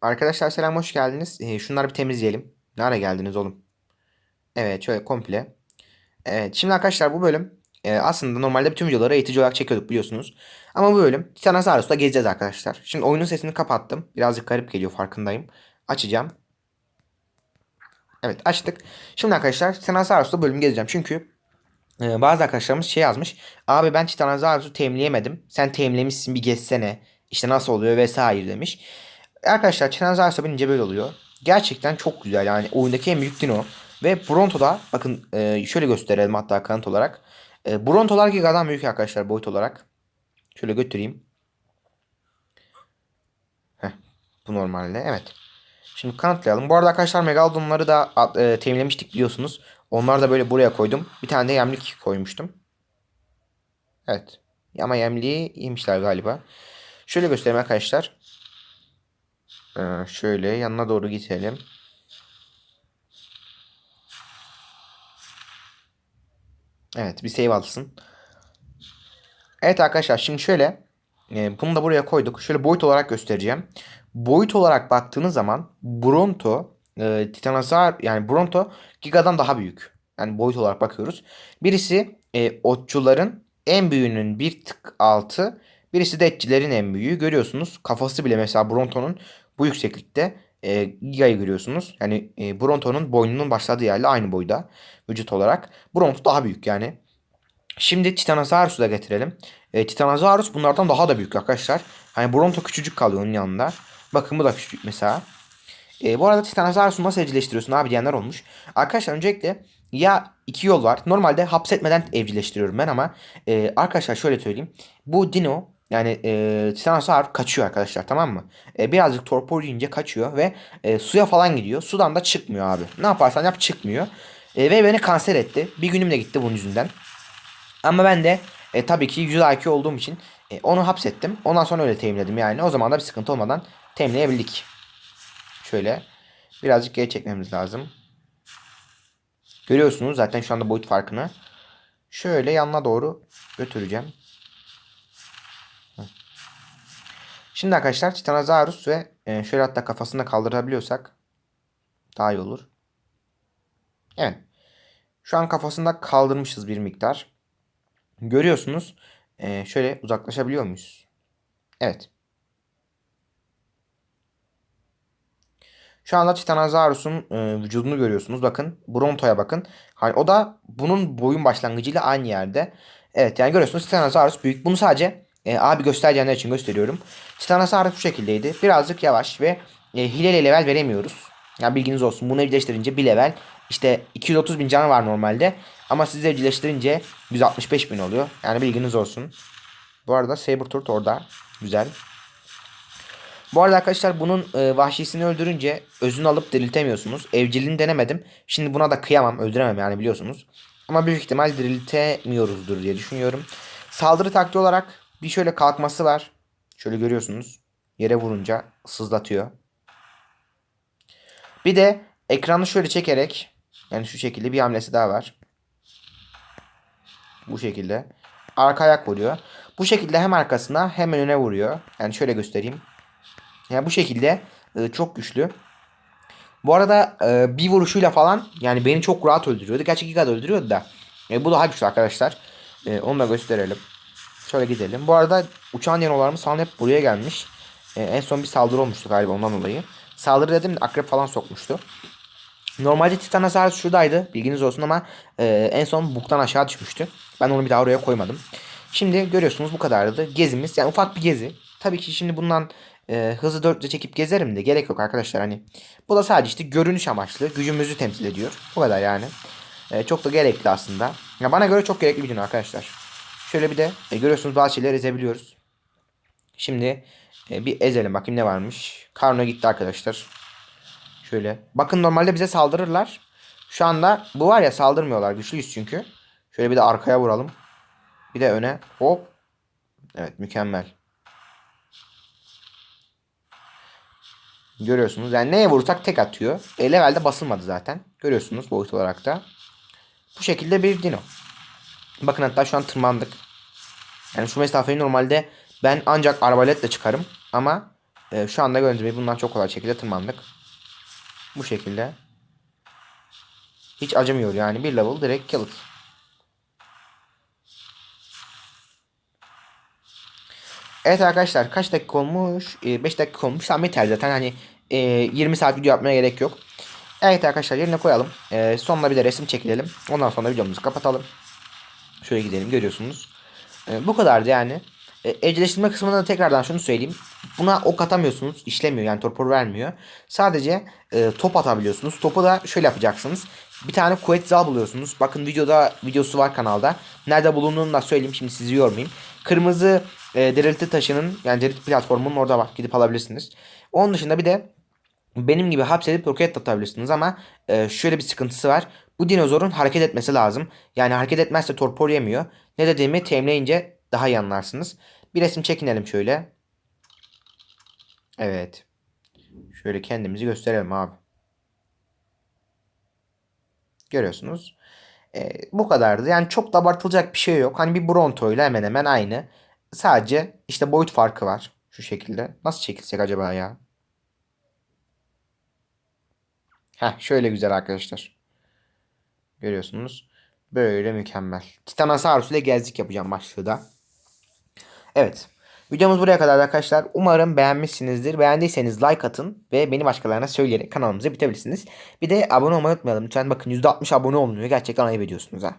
Arkadaşlar selam hoş geldiniz. Ee, şunları bir temizleyelim. Ne ara geldiniz oğlum? Evet şöyle komple. Evet şimdi arkadaşlar bu bölüm e, aslında normalde bütün videoları eğitici olarak çekiyorduk biliyorsunuz. Ama bu bölüm Titanosaurus'ta gezeceğiz arkadaşlar. Şimdi oyunun sesini kapattım. Birazcık garip geliyor farkındayım. Açacağım. Evet açtık. Şimdi arkadaşlar Titanosaurus'ta bölüm gezeceğim. Çünkü e, bazı arkadaşlarımız şey yazmış. Abi ben Titanosaurus'u temleyemedim. Sen temlemişsin bir gezsene. İşte nasıl oluyor vesaire demiş. Arkadaşlar Titanosaurus'a binince böyle oluyor. Gerçekten çok güzel yani oyundaki en büyük dino. Ve Bronto'da bakın e, şöyle gösterelim hatta kanıt olarak. E, Bronto'lar Giga'dan büyük arkadaşlar boyut olarak. Şöyle götüreyim. Heh, bu normalde evet. Şimdi kanıtlayalım. Bu arada arkadaşlar Megalodonları da e, teminlemiştik biliyorsunuz. Onları da böyle buraya koydum. Bir tane de yemlik koymuştum. Evet. Ama yemliği yemişler galiba. Şöyle göstereyim arkadaşlar. Ee, şöyle yanına doğru gidelim. Evet bir save alsın. Evet arkadaşlar şimdi şöyle e, bunu da buraya koyduk. Şöyle boyut olarak göstereceğim. Boyut olarak baktığınız zaman Bronto e, Titanosaur yani Bronto Giga'dan daha büyük. Yani boyut olarak bakıyoruz. Birisi e, otçuların en büyüğünün bir tık altı. Birisi de etçilerin en büyüğü. Görüyorsunuz kafası bile mesela Bronto'nun bu yükseklikte e, Giga'yı görüyorsunuz. Yani e, Bronto'nun boynunun başladığı yerle aynı boyda vücut olarak. Bronto daha büyük yani. Şimdi Titanosaurus'u da getirelim. E, Titanosaurus bunlardan daha da büyük arkadaşlar. Hani Bronto küçücük kalıyor onun yanında. Bakın bu da küçük mesela. E, bu arada Titanosaurus'u nasıl evcilleştiriyorsun abi diyenler olmuş. Arkadaşlar öncelikle ya iki yol var. Normalde hapsetmeden evcilleştiriyorum ben ama e, arkadaşlar şöyle söyleyeyim. Bu dino yani e, Titanosaur kaçıyor arkadaşlar tamam mı? E, birazcık torpor yiyince kaçıyor ve e, suya falan gidiyor. Sudan da çıkmıyor abi. Ne yaparsan yap çıkmıyor. E, ve beni kanser etti. Bir günüm de gitti bunun yüzünden. Ama ben de e, tabii ki 100 IQ olduğum için e, onu hapsettim. Ondan sonra öyle teminledim yani. O zaman da bir sıkıntı olmadan teminleyebildik. Şöyle birazcık geri çekmemiz lazım. Görüyorsunuz zaten şu anda boyut farkını. Şöyle yanına doğru götüreceğim. Şimdi arkadaşlar Titanosaurus ve e, şöyle hatta kafasını kaldırabiliyorsak daha iyi olur. Evet. Şu an kafasında kaldırmışız bir miktar. Görüyorsunuz. E, şöyle uzaklaşabiliyor muyuz? Evet. Şu anda Titanosaurus'un e, vücudunu görüyorsunuz. Bakın Bronto'ya bakın. Hani o da bunun boyun başlangıcıyla aynı yerde. Evet yani görüyorsunuz Titanosaurus büyük. Bunu sadece e, abi göstereceğinler için gösteriyorum. Titanosaurus bu şekildeydi. Birazcık yavaş ve e, hileli level veremiyoruz. Ya bilginiz olsun. Bunu evcilleştirince bir level işte 230 bin canı var normalde. Ama siz evcilleştirince 165 bin oluyor. Yani bilginiz olsun. Bu arada Sabertooth orada. Güzel. Bu arada arkadaşlar bunun e, vahşisini öldürünce özünü alıp diriltemiyorsunuz. Evciliğini denemedim. Şimdi buna da kıyamam. Öldüremem yani biliyorsunuz. Ama büyük ihtimal diriltemiyoruzdur diye düşünüyorum. Saldırı taktiği olarak bir şöyle kalkması var. Şöyle görüyorsunuz. Yere vurunca sızlatıyor. Bir de ekranı şöyle çekerek yani şu şekilde bir hamlesi daha var. Bu şekilde. Arka ayak vuruyor. Bu şekilde hem arkasına hem önüne vuruyor. Yani şöyle göstereyim. Yani bu şekilde e, çok güçlü. Bu arada e, bir vuruşuyla falan yani beni çok rahat öldürüyordu. Gerçi Giga öldürüyordu da. E, bu daha güçlü arkadaşlar. E, onu da gösterelim. Şöyle gidelim. Bu arada uçan yanolarımız falan hep buraya gelmiş. E, en son bir saldırı olmuştu galiba ondan dolayı. Saldırı dedim de akrep falan sokmuştu. Normalde Titanosaurus şuradaydı. Bilginiz olsun ama e, en son buktan aşağı düşmüştü. Ben onu bir daha oraya koymadım. Şimdi görüyorsunuz bu kadardı. Gezimiz yani ufak bir gezi. Tabii ki şimdi bundan e, hızlı dörtle çekip gezerim de gerek yok arkadaşlar. Hani bu da sadece işte görünüş amaçlı. Gücümüzü temsil ediyor. Bu kadar yani. E, çok da gerekli aslında. Ya bana göre çok gerekli bir gün arkadaşlar. Şöyle bir de e, görüyorsunuz bazı şeyleri ezebiliyoruz. Şimdi e, bir ezelim bakayım ne varmış. Karno gitti arkadaşlar. Şöyle. Bakın normalde bize saldırırlar. Şu anda bu var ya saldırmıyorlar. Güçlüyüz çünkü. Şöyle bir de arkaya vuralım. Bir de öne. Hop. Evet mükemmel. Görüyorsunuz. Yani neye vurursak tek atıyor. E, levelde basılmadı zaten. Görüyorsunuz boyut olarak da. Bu şekilde bir dino. Bakın hatta şu an tırmandık. Yani şu mesafeyi normalde ben ancak arbaletle çıkarım. Ama Ee, şu anda gördüğünüz gibi bundan çok kolay şekilde tırmandık. Bu şekilde. Hiç acımıyor yani. Bir level direkt kill. Evet arkadaşlar kaç dakika olmuş? 5 dakika olmuş. Tamam yeter zaten hani e, 20 saat video yapmaya gerek yok. Evet arkadaşlar yerine koyalım. E, sonuna bir de resim çekilelim. Ondan sonra videomuzu kapatalım. Şöyle gidelim görüyorsunuz. E, bu kadardı yani. E, evcilleştirme kısmında da tekrardan şunu söyleyeyim. Buna ok atamıyorsunuz. işlemiyor yani torpor vermiyor. Sadece e, top atabiliyorsunuz. Topu da şöyle yapacaksınız. Bir tane kuvvet zal buluyorsunuz. Bakın videoda videosu var kanalda. Nerede bulunduğunu da söyleyeyim. Şimdi sizi yormayayım. Kırmızı e, dirilti taşının yani dirilti platformunun orada var. Gidip alabilirsiniz. Onun dışında bir de benim gibi hapsedip roket atabilirsiniz ama e, şöyle bir sıkıntısı var. Bu dinozorun hareket etmesi lazım. Yani hareket etmezse torpor yemiyor. Ne dediğimi terimleyince daha iyi anlarsınız. Bir resim çekinelim şöyle. Evet. Şöyle kendimizi gösterelim abi. Görüyorsunuz. E, bu kadardı. Yani çok da abartılacak bir şey yok. Hani bir Bronto ile hemen hemen aynı. Sadece işte boyut farkı var. Şu şekilde. Nasıl çekilsek acaba ya? Heh şöyle güzel arkadaşlar. Görüyorsunuz. Böyle mükemmel. Titanosaurus ile gezdik yapacağım başlığı Evet. Videomuz buraya kadar arkadaşlar. Umarım beğenmişsinizdir. Beğendiyseniz like atın ve beni başkalarına söyleyerek kanalımıza bitebilirsiniz. Bir de abone olmayı unutmayalım. Lütfen bakın %60 abone olmuyor. Gerçekten ayıp ediyorsunuz ha.